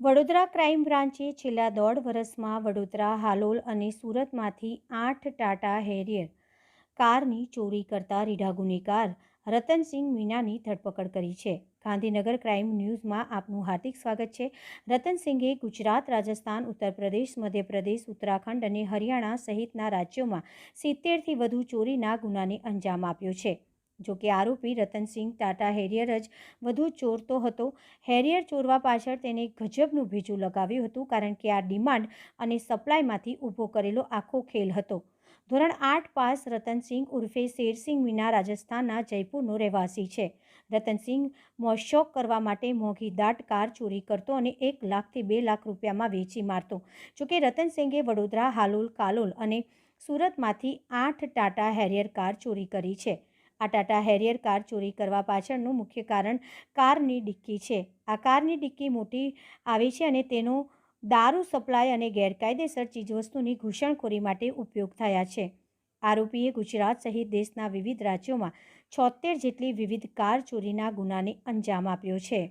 Vadodara crime બ્રાન્ચે છેલ્લા દોઢ વર્ષમાં વડોદરા, હાલોલ અને સુરતમાંથી આઠ ટાટા હેરિયર કારની ચોરી કરતા રીઢા ગુનેગાર રતનસિંહ મીનાની ધરપકડ કરી છે. ગાંધીનગર ક્રાઇમ ન્યૂઝમાં આપનું હાર્દિક સ્વાગત છે. રતનસિંઘે ગુજરાત, રાજસ્થાન ઉત્તર પ્રદેશ મધ્યપ્રદેશ, ઉત્તરાખંડ અને હરિયાણા સહિતના રાજ્યોમાં સિત્તેરથી વધુ ચોરીના ગુનાને અંજામ આપ્યો છે. જો કે આરોપી રતનસિંહ ટાટા હેરિયર જ વધુ ચોરતો હતો. હેરિયર ચોરવા પાછળ તેને ગજબનું ભીજું લગાવ્યું હતું કારણ કે આ ડિમાન્ડ અને સપ્લાયમાંથી ઊભો કરેલો આખો ખેલ હતો. ધોરણ આઠ પાસ રતનસિંહ ઉર્ફે શેરસિંહ મીના રાજસ્થાનના જયપુરનો રહેવાસી છે. રતનસિંહ મોશોક કરવા માટે મોંઘી દાટ કાર ચોરી કરતો અને એક લાખથી બે લાખ રૂપિયામાં વેચી મારતો. જોકે રતનસિંહે વડોદરા, હાલોલ, કાલોલ અને સુરતમાંથી આઠ ટાટા હેરિયર કાર ચોરી કરી છે. આ ટાટા હેરિયર કાર ચોરી કરવા પાછળનું મુખ્ય કારણ કારની ડિક્કી છે. આ કારની ડિક્કી મોટી આવી છે અને તેનો દારૂ સપ્લાય અને ગેરકાયદેસર ચીજવસ્તુની ઘૂસણખોરી માટે ઉપયોગ થયા છે. આરોપીએ ગુજરાત સહિત દેશના વિવિધ રાજ્યોમાં છોતેર જેટલી વિવિધ કાર ચોરીના ગુનાને અંજામ આપ્યો છે.